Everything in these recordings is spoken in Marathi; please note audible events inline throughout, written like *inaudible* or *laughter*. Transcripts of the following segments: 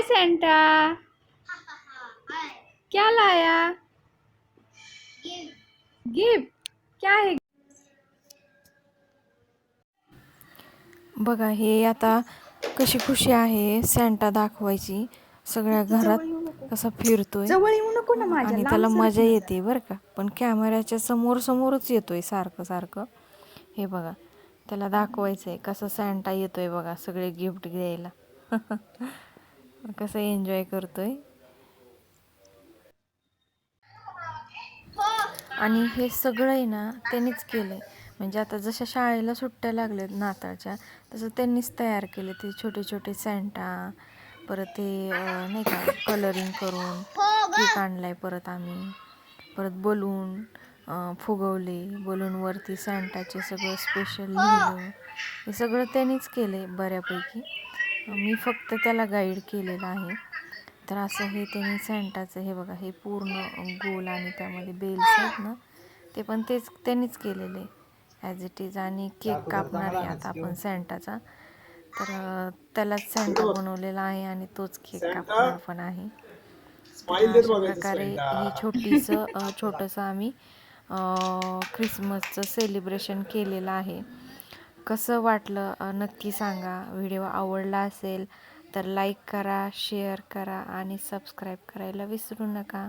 हाय सेंटा. क्या लाया? गिफ्ट. क्या है? बघा हे आता कशी खुशी आहे सॅन्टा दाखवायची. सगळ्या घरात कसा फिरतोय. जवळ येऊ नको ना माझ्या आणि त्याला मजा. येते बरं का. पण कॅमेऱ्याच्या समोर समोरच येतोय सारखं सारखं. हे बघा त्याला दाखवायचंय कसं सॅन्टा येतोय बघा सगळे गिफ्ट द्यायला *laughs* कसं एन्जॉय करतोय. आणि हे सगळं आहे ना त्यांनीच आहे म्हणजे आता जशा शाळेला सुट्ट्या लागल्यात नाताळच्या तसं त्यांनीच तयार केले ते छोटे छोटे सँटा परत ते नाही का कलरिंग करून केक आणलाय परत आम्ही. परत बलून फुगवले बलूनवरती सँटाचे सगळं स्पेशल लिहिलं. हे सगळं त्यांनीच आहे बऱ्यापैकी. मी फक्त त्याला गाईड केलेलं आहे. तर असं हे त्यांनी सँटाचं हे बघा हे पूर्ण गोल आणि त्यामध्ये बेल्स आहेत ना ते पण तेच त्यांनीच केलेले ॲज इट इज आणि केक कापणार आहे आता आपण सँटाचा तर त्यालाच सँटा बनवलेला आहे आणि तोच केक कापणार पण आहे. अशा प्रकारे ही छोटीसं छोटंसं आम्ही अं, ख्रिसमसचं सेलिब्रेशन केलेलं आहे. कसं वाटलं नक्की सांगा. व्हिडिओ आवडला असेल तर लाईक करा शेअर करा आणि सबस्क्राईब करायला विसरू नका.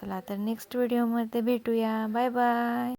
चला तर नेक्स्ट व्हिडिओमध्ये भेटूया. Bye bye.